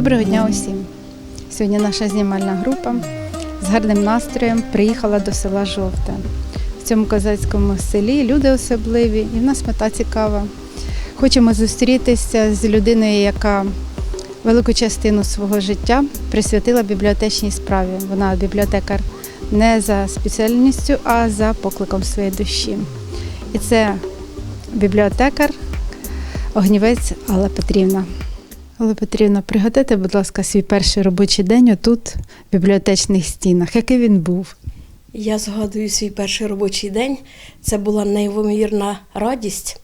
Доброго дня усім! Сьогодні наша знімальна група з гарним настроєм приїхала до села Жовте. В цьому козацькому селі люди особливі, і в нас мета цікава. Хочемо зустрітися з людиною, яка велику частину свого життя присвятила бібліотечній справі. Вона бібліотекар не за спеціальністю, а за покликом своєї душі. І це бібліотекар Огнівець Алла Петрівна. Алла Петрівна, пригадайте, будь ласка, свій перший робочий день отут, в бібліотечних стінах. Який він був? Я згадую свій перший робочий день. Це була неймовірна радість.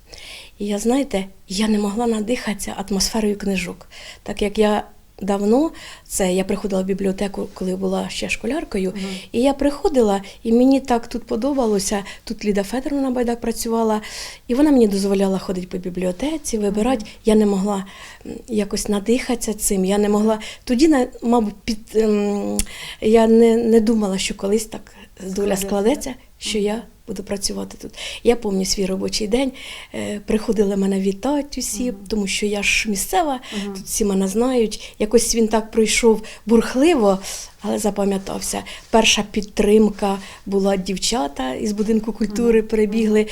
І я, знаєте, я не могла надихатися атмосферою книжок. Так як я давно, це я приходила в бібліотеку, коли була ще школяркою, і я приходила, і мені так тут подобалося. Тут Ліда Федоровна Байдак працювала, і вона мені дозволяла ходити по бібліотеці, вибирати. Я не могла якось надихатися цим. Я не могла. Тоді, мабуть, під, ем, я не, не думала, що колись так доля складеться, що я буду працювати тут. Я пам'ятаю свій робочий день. Е, приходили мене вітати усі, тому що я ж місцева, тут всі мене знають. Якось він так пройшов бурхливо, але запам'ятався. Перша підтримка була дівчата із будинку культури, перебігли,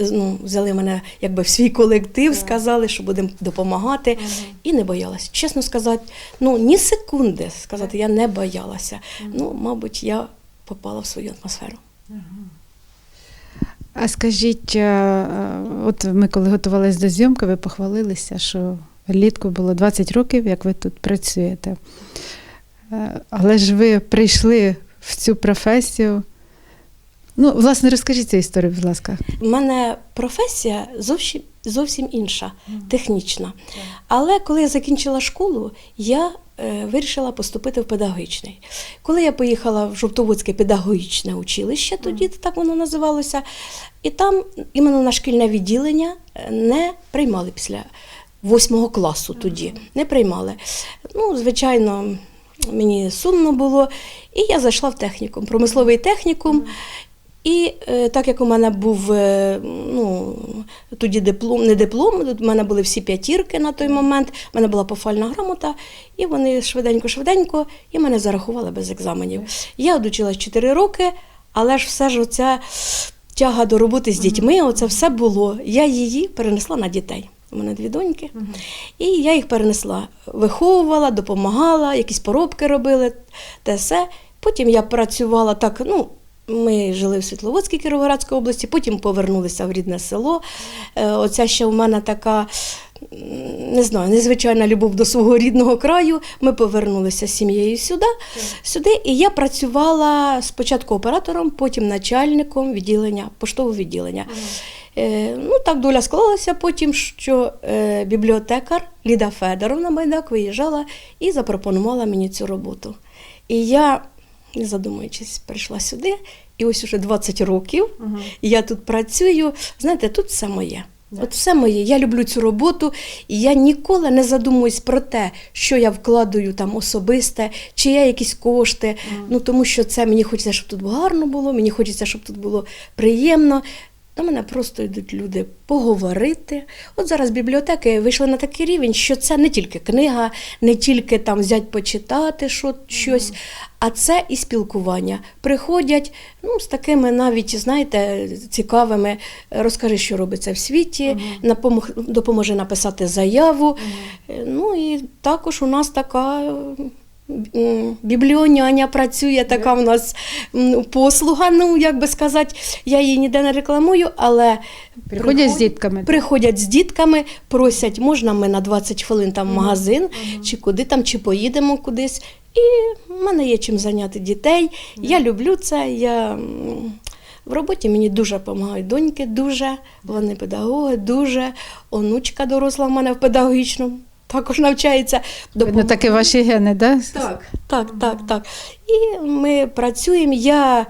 ну, взяли мене якби в свій колектив, сказали, що будемо допомагати. І не боялася. Чесно сказати, ну ні секунди сказати, я не боялася. Ну, мабуть, я попала в свою атмосферу. А скажіть, е, е, от ми коли готувалися до зйомки, ви похвалилися, що влітку було 20 років, як ви тут працюєте. Е, Але ж ви прийшли в цю професію. Ну, власне, розкажіть цю історію, будь ласка. У мене професія зовсім, зовсім інша, технічна. Але коли я закінчила школу, я е, вирішила поступити в педагогічний. Коли я поїхала в Жовтоводське педагогічне училище, тоді так воно називалося, і там іменно на шкільне відділення е, не приймали після восьмого класу тоді. Не приймали. Ну, звичайно, мені сумно було. І я зайшла в технікум, промисловий технікум. І е, так як у мене був е, ну, тоді диплом, не диплом, у мене були всі п'ятірки на той момент, у мене була пофальна грамота, і вони швиденько-швиденько і мене зарахували без екзаменів. Я одучилась 4 роки, але ж все ж оця тяга до роботи з дітьми, оце все було. Я її перенесла на дітей. У мене дві доньки, і я їх перенесла, виховувала, допомагала, якісь поробки робили, те все. Потім я працювала так, ну, ми жили в Світловодській Кіровоградській області, потім повернулися в рідне село. Е, Оця ще у мене така, не знаю, незвичайна любов до свого рідного краю. Ми повернулися з сім'єю сюди, сюди, і я працювала спочатку оператором, потім начальником відділення, поштового відділення. Е, ну, так доля склалася потім, що е, бібліотекар Ліда Федоровна Байдак виїжджала і запропонувала мені цю роботу. І я, не задумуючись, прийшла сюди, і ось уже 20 років я тут працюю. Знаєте, тут все моє. От все моє. Я люблю цю роботу, і я ніколи не задумуюсь про те, що я вкладаю там особисте, чи я якісь кошти. Ну тому що це мені хочеться, щоб тут гарно було, мені хочеться, щоб тут було приємно. До мене просто йдуть люди поговорити. От зараз бібліотеки вийшли на такий рівень, що це не тільки книга, не тільки там взять почитати що, щось, а це і спілкування. Приходять ну, з такими навіть, знаєте, цікавими, розкажи, що робиться в світі, напомог, допоможи написати заяву. Е, Ну і також у нас така. Бібліоняня працює, така в нас послуга, ну як би сказати, я її ніде не рекламую, але Приходять з дітками. Приходять з дітками, просять, можна ми на 20 хвилин там в магазин, чи куди там, чи поїдемо кудись. І в мене є чим зайняти дітей. Я люблю це. Я... В роботі мені дуже допомагають доньки, дуже, вони педагоги, дуже. Онучка доросла в мене в педагогічному. Також навчається. Видно, таки ваші гени, да? Так, так, так, так. І ми працюємо. Я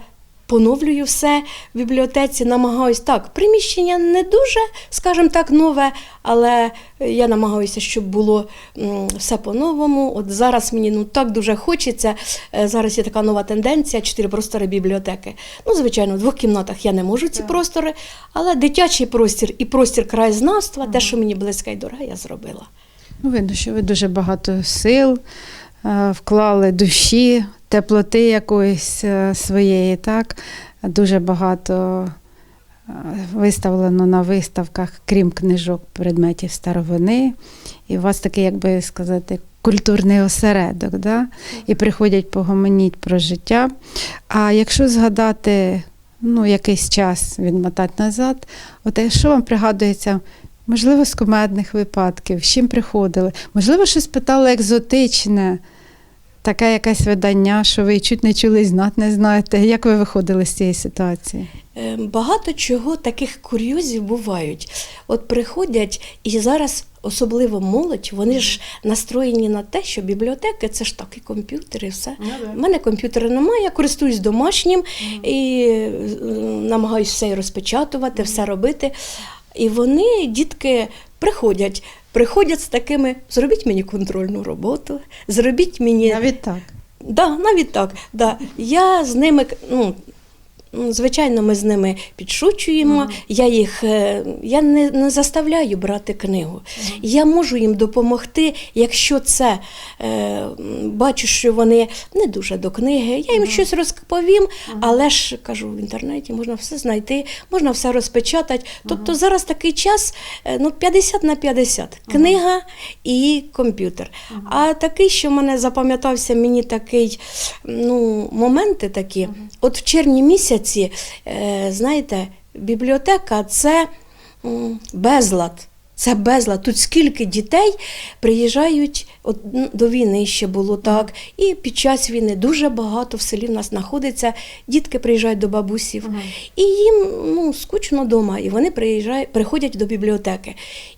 поновлюю все в бібліотеці, намагаюсь так. Приміщення не дуже, скажімо так, нове, але я намагаюся, щоб було все по-новому. От зараз мені ну так дуже хочеться. Е, Зараз є така нова тенденція: чотири простори бібліотеки. Ну, звичайно, в двох кімнатах я не можу ці простори, але дитячий простір і простір краєзнавства, те, що мені близьке і дороге, я зробила. Ну, видно, що ви дуже багато сил е, вклали душі, теплоти якоїсь е, своєї, так? Дуже багато е, виставлено на виставках, крім книжок, предметів старовини. І у вас такий, як би сказати, культурний осередок, да? і приходять погомоніть про життя. А якщо згадати ну, якийсь час відмотати назад, от що вам пригадується? Можливо, з кумедних випадків, з чим приходили? Можливо, щось питали екзотичне, таке якесь видання, що ви чуть не чули і знати не знаєте. Як ви виходили з цієї ситуації? Е, Багато чого таких курйозів бувають. От приходять і зараз. Особливо молодь, вони ж настроєні на те, що бібліотеки це ж так і комп'ютери, і все. У мене комп'ютера немає, я користуюсь домашнім і е, намагаюся все розпечатувати, все робити. І вони, дітки, приходять, приходять з такими: зробіть мені контрольну роботу, зробіть мені Навіть так. Да, навіть так. Да. Я з ними, ну, звичайно, ми з ними підшучуємо. Я їх е, я не, не заставляю брати книгу. Я можу їм допомогти, якщо це е, бачу, що вони не дуже до книги. Я їм щось розповім, але ж кажу, в інтернеті можна все знайти, можна все розпечатати. Тобто зараз такий час е, ну, 50 на 50. Книга і комп'ютер. А такий, що мене запам'ятався, мені такий ну, моменти такі. От в червні місяці, е, знаєте, бібліотека це безлад. Це безлад. Тут скільки дітей приїжджають от, до війни ще було так. І під час війни дуже багато в селі в нас знаходиться. Дітки приїжджають до бабусів, і їм ну, скучно вдома, і вони приїжджають, приходять до бібліотеки.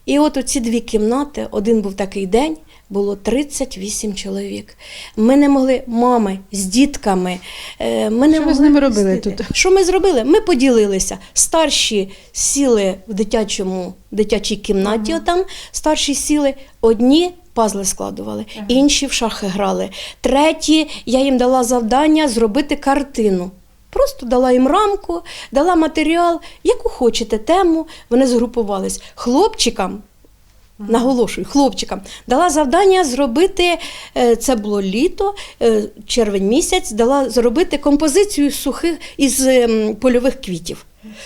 І от оці дві кімнати, один був такий день. Було 38 чоловік. Ми не могли, мами з дітками. е, Ми не Що ви з ними робили тут? Що ми зробили? Ми поділилися. Старші сіли в дитячому дитячій кімнаті. Отам старші сіли одні. Пазли складували, інші в шахи грали. Треті я їм дала завдання зробити картину. Просто дала їм рамку, дала матеріал, яку хочете тему. Вони згрупувались. Хлопчикам Наголошую, хлопчикам дала завдання зробити е, це було літо, е, червень місяць. Дала зробити композицію сухих із ем, польових квітів.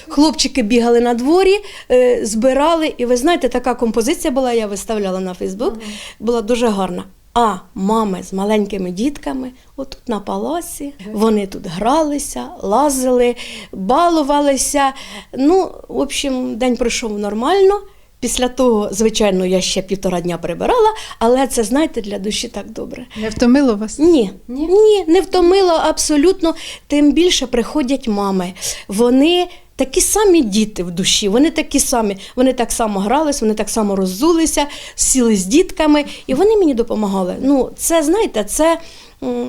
Хлопчики бігали на дворі, е, збирали, і ви знаєте, така композиція була. Я виставляла на Фейсбук, була дуже гарна. А мами з маленькими дітками, отут на паласі, вони тут гралися, лазили, балувалися. Ну, в общем, день пройшов нормально. Після того, звичайно, я ще півтора дня прибирала, але це, знаєте, для душі так добре. Не втомило вас? Ні, Ні? ні, не втомило абсолютно. Тим більше приходять мами. Вони такі самі діти в душі, вони такі самі, вони так само грались, вони так само роззулися, сіли з дітками, і вони мені допомагали. Ну, це знаєте, це.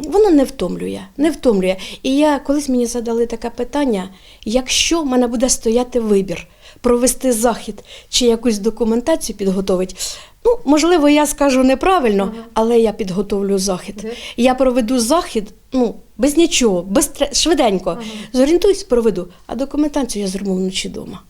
Воно не втомлює, не втомлює. І я колись мені задали таке питання: якщо в мене буде стояти вибір провести захід чи якусь документацію підготовити, ну можливо, я скажу неправильно, але я підготовлю захід. Я проведу захід, ну без нічого, без швиденько. Зорієнтуюсь, проведу, а документацію я зроблю вночі вдома.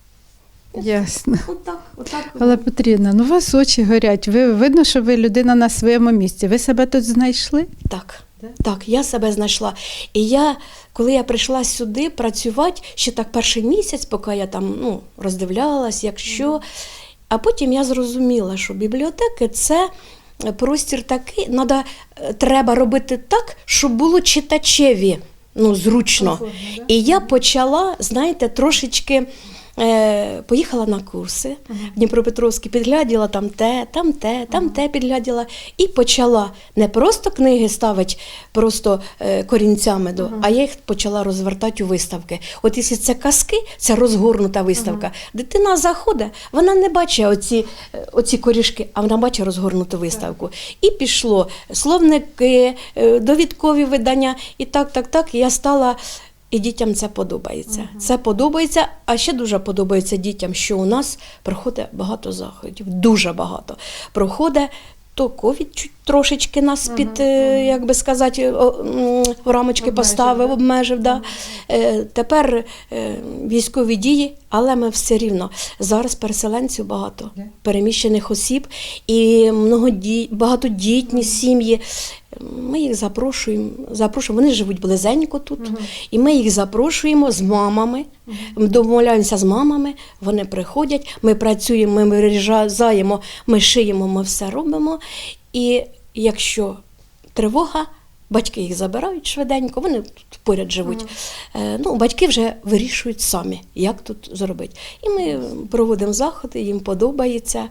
Ясно. Отак, отак. Але Петрівна, ну у вас очі горять. Ви видно, що ви людина на своєму місці. Ви себе тут знайшли? Так. Так, я себе знайшла. І я, коли я прийшла сюди працювати, ще так перший місяць, поки я там ну, роздивлялась, якщо. А потім я зрозуміла, що бібліотеки це простір такий, надо, е, треба робити так, щоб було читачеві ну, зручно. І я почала, знаєте, трошечки. Е, поїхала на курси в Дніпропетровський, підгляділа там те, там те, там те підгляділа. І почала не просто книги ставити просто е, корінцями, до, а я їх почала розвертати у виставки. От якщо це казки, це розгорнута виставка. Дитина заходить, вона не бачить оці, е, оці корішки, а вона бачить розгорнуту виставку. І пішло словники, довідкові видання, і так, так, так. І я стала. І дітям це подобається. Це подобається, а ще дуже подобається дітям, що у нас проходить багато заходів, дуже багато. Проходить то ковід трошечки нас під, е, як би сказати, в рамочки поставив, обмежив. Да. Е, Тепер е, військові дії, але ми все рівно. Зараз переселенців багато, переміщених осіб і багатодітні сім'ї. Ми їх запрошуємо, запрошуємо. Вони живуть близенько тут, і ми їх запрошуємо з мамами. Домовляємося з мамами, вони приходять, ми працюємо, ми вирізаємо, ми шиємо, ми все робимо. І якщо тривога, батьки їх забирають швиденько, вони тут поряд живуть. Е, Ну, батьки вже вирішують самі, як тут зробити. І ми проводимо заходи, їм подобається.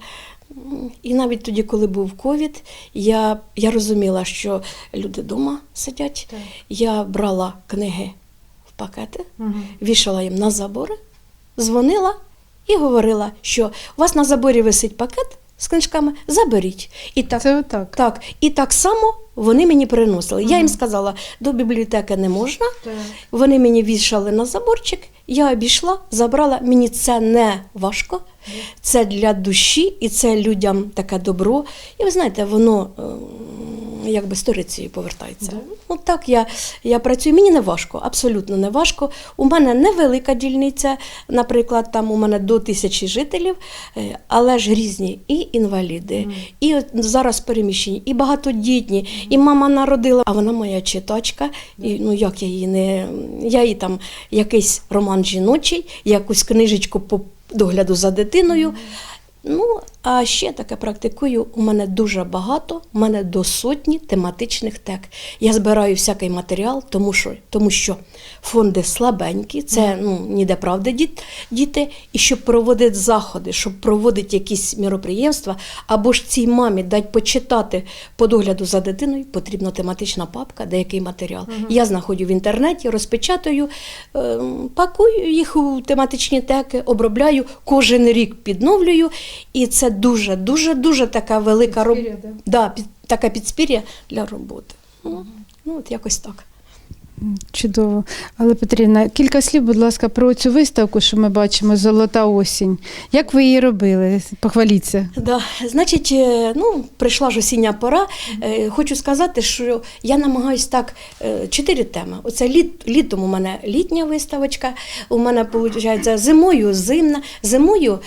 І навіть тоді, коли був ковід, я, я розуміла, що люди вдома сидять. Так. Я брала книги в пакети, вішала їм на забори, дзвонила і говорила, що у вас на заборі висить пакет з книжками, заберіть. І так, Це отак. так, і так само вони мені приносили. Я їм сказала, до бібліотеки не можна. Вони мені вішали на заборчик, я обійшла, забрала. Мені це не важко, це для душі і це людям таке добро. І ви знаєте, воно ем, якби сторицею повертається. Ну так я, я працюю. Мені не важко, абсолютно не важко. У мене невелика дільниця, наприклад, там у мене до тисячі жителів, е, але ж різні і інваліди, і от зараз переміщені, і багатодітні, і мама народила, а вона моя читачка. І ну як я її не я їй там якийсь роман жіночий, якусь книжечку по догляду за дитиною. Ну, а ще таке практикую. У мене дуже багато, у мене до сотні тематичних тек. Я збираю всякий матеріал, тому що, тому що фонди слабенькі, це ну, ніде правди діт, діти. І щоб проводити заходи, щоб проводити якісь міроприємства, або ж цій мамі дати почитати по догляду за дитиною, потрібна тематична папка, деякий матеріал. Я знаходжу в інтернеті, розпечатаю, ем, пакую їх у тематичні теки, обробляю, кожен рік підновлюю. І це дуже, дуже, дуже така велика робота. Підспір'я, да? Да, під, така підспір'я для роботи. Угу. ну, от якось так. Чудово. Але Петрівна, кілька слів, будь ласка, про цю виставку, що ми бачимо Золота осінь. Як ви її робили? Похваліться. Да, значить, е, ну, прийшла ж осіння пора. Е, Хочу сказати, що я намагаюсь так е, чотири теми. Оце літ, літом у мене літня виставочка, у мене виходить зимою зимна. Зимою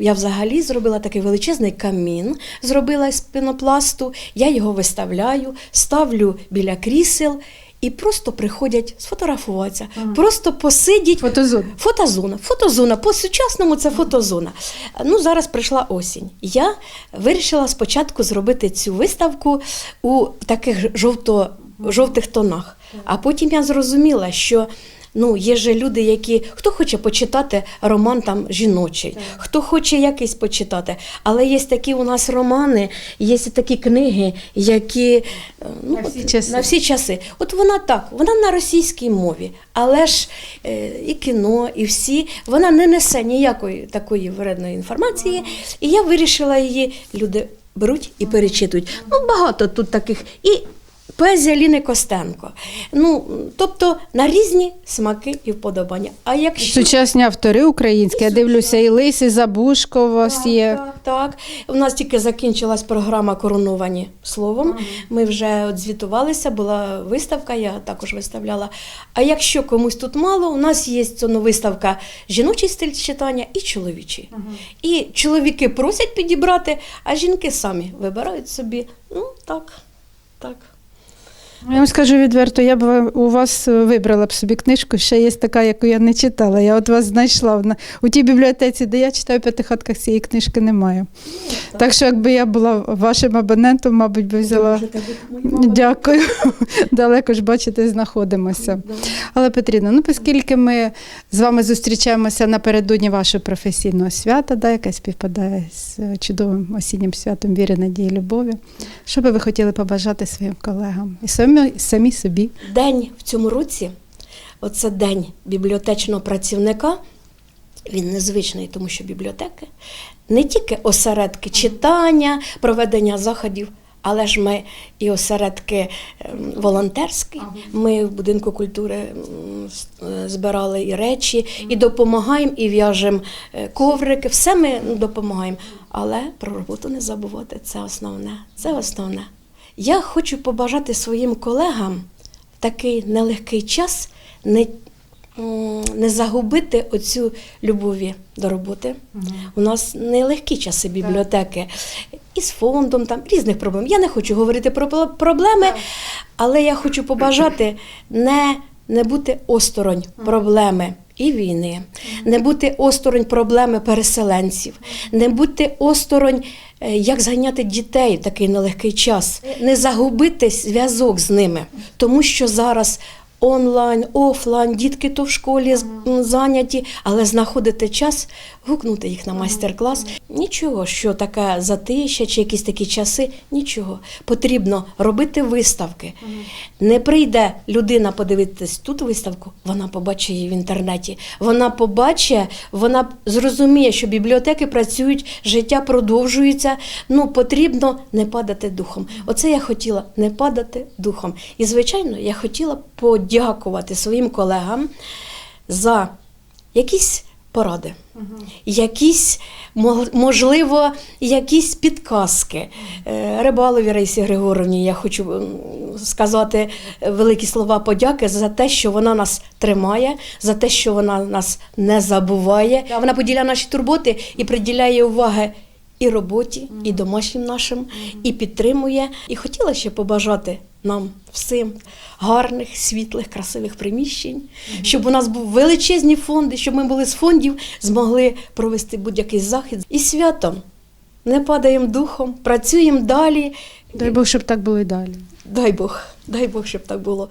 я взагалі зробила такий величезний камін, зробила з пінопласту. Я його виставляю, ставлю біля крісел. І просто приходять сфотографуватися, просто посидіть. Фотозона. Фотозона. Фотозона. По-сучасному це фотозона. Ну, зараз прийшла осінь. Я вирішила спочатку зробити цю виставку у таких жовто, жовтих тонах. А потім я зрозуміла, що. Ну, є же люди, які хто хоче почитати роман там жіночий, хто хоче якийсь почитати. Але є такі у нас романи, є такі книги, які е, ну, На от, всі часи. на всі часи. От вона так, вона на російській мові, але ж е, і кіно, і всі, вона не несе ніякої такої вредної інформації. І я вирішила її, люди беруть і перечитують. Ну, багато тут таких. І Поезія Ліни Костенко. Ну, тобто на різні смаки і вподобання. А якщо Сучасні автори українські. Я дивлюся, і Лис, і Забушко у вас є. Так, так. У нас тільки закінчилась програма Короновані словом. Ми вже от звітувалися, була виставка, я також виставляла. А якщо комусь тут мало, у нас є ну, виставка жіночий стиль читання і чоловічий. І чоловіки просять підібрати, а жінки самі вибирають собі. Ну так, так. Я вам скажу відверто, я б у вас е, вибрала б собі книжку, ще є така, яку я не читала. Я от вас знайшла у тій бібліотеці, де я читаю в п'ятихатках, цієї книжки немає. Так що, якби я була вашим абонентом, мабуть, би взяла. Дякую. Далеко ж бачите, знаходимося. Але Петріна, ну оскільки ми з вами зустрічаємося напередодні вашого професійного свята, да, яке співпадає з е, чудовим осіннім святом віри, надії, любові, що би ви хотіли побажати своїм колегам і самі, самі собі? День в цьому році, оце день бібліотечного працівника. Він незвичний, тому що бібліотеки не тільки осередки читання, проведення заходів, Але ж ми і осередки ем, волонтерські. Ми в будинку культури е, збирали і речі, і допомагаємо, і в'яжемо е, коврики. Все ми ну, допомагаємо. Але про роботу не забувати. Це основне. Це основне. Я хочу побажати своїм колегам в такий нелегкий час не, не загубити оцю любові до роботи. У нас нелегкі часи бібліотеки із фондом, там різних проблем. Я не хочу говорити про проблеми, але я хочу побажати не, не бути осторонь проблеми. І війни, не бути осторонь проблеми переселенців, не бути осторонь, е, як зганяти дітей в такий нелегкий час, не загубити зв'язок з ними, тому що зараз онлайн, офлайн, дітки то в школі зайняті, але знаходити час гукнути їх на майстер-клас. Нічого, що таке затища чи якісь такі часи, нічого. Потрібно робити виставки. Не прийде людина подивитись тут виставку, вона побачить її в інтернеті. Вона побачить, вона зрозуміє, що бібліотеки працюють, життя продовжується. Ну, потрібно не падати духом. Оце я хотіла не падати духом. І, звичайно, я хотіла подякувати своїм колегам за якісь поради, якісь, можливо, якісь підказки. Е, Рибалові Раїсі Григоровні я хочу сказати великі слова подяки за те, що вона нас тримає, за те, що вона нас не забуває. Вона поділяє наші турботи і приділяє уваги і роботі, і домашнім нашим, і підтримує. І хотіла ще побажати нам всім гарних, світлих, красивих приміщень, щоб у нас був величезні фонди, щоб ми були з фондів, змогли провести будь-який захід. І святом не падаємо духом, працюємо далі. Дай Бог, щоб так було і далі. Дай Бог, дай Бог, щоб так було.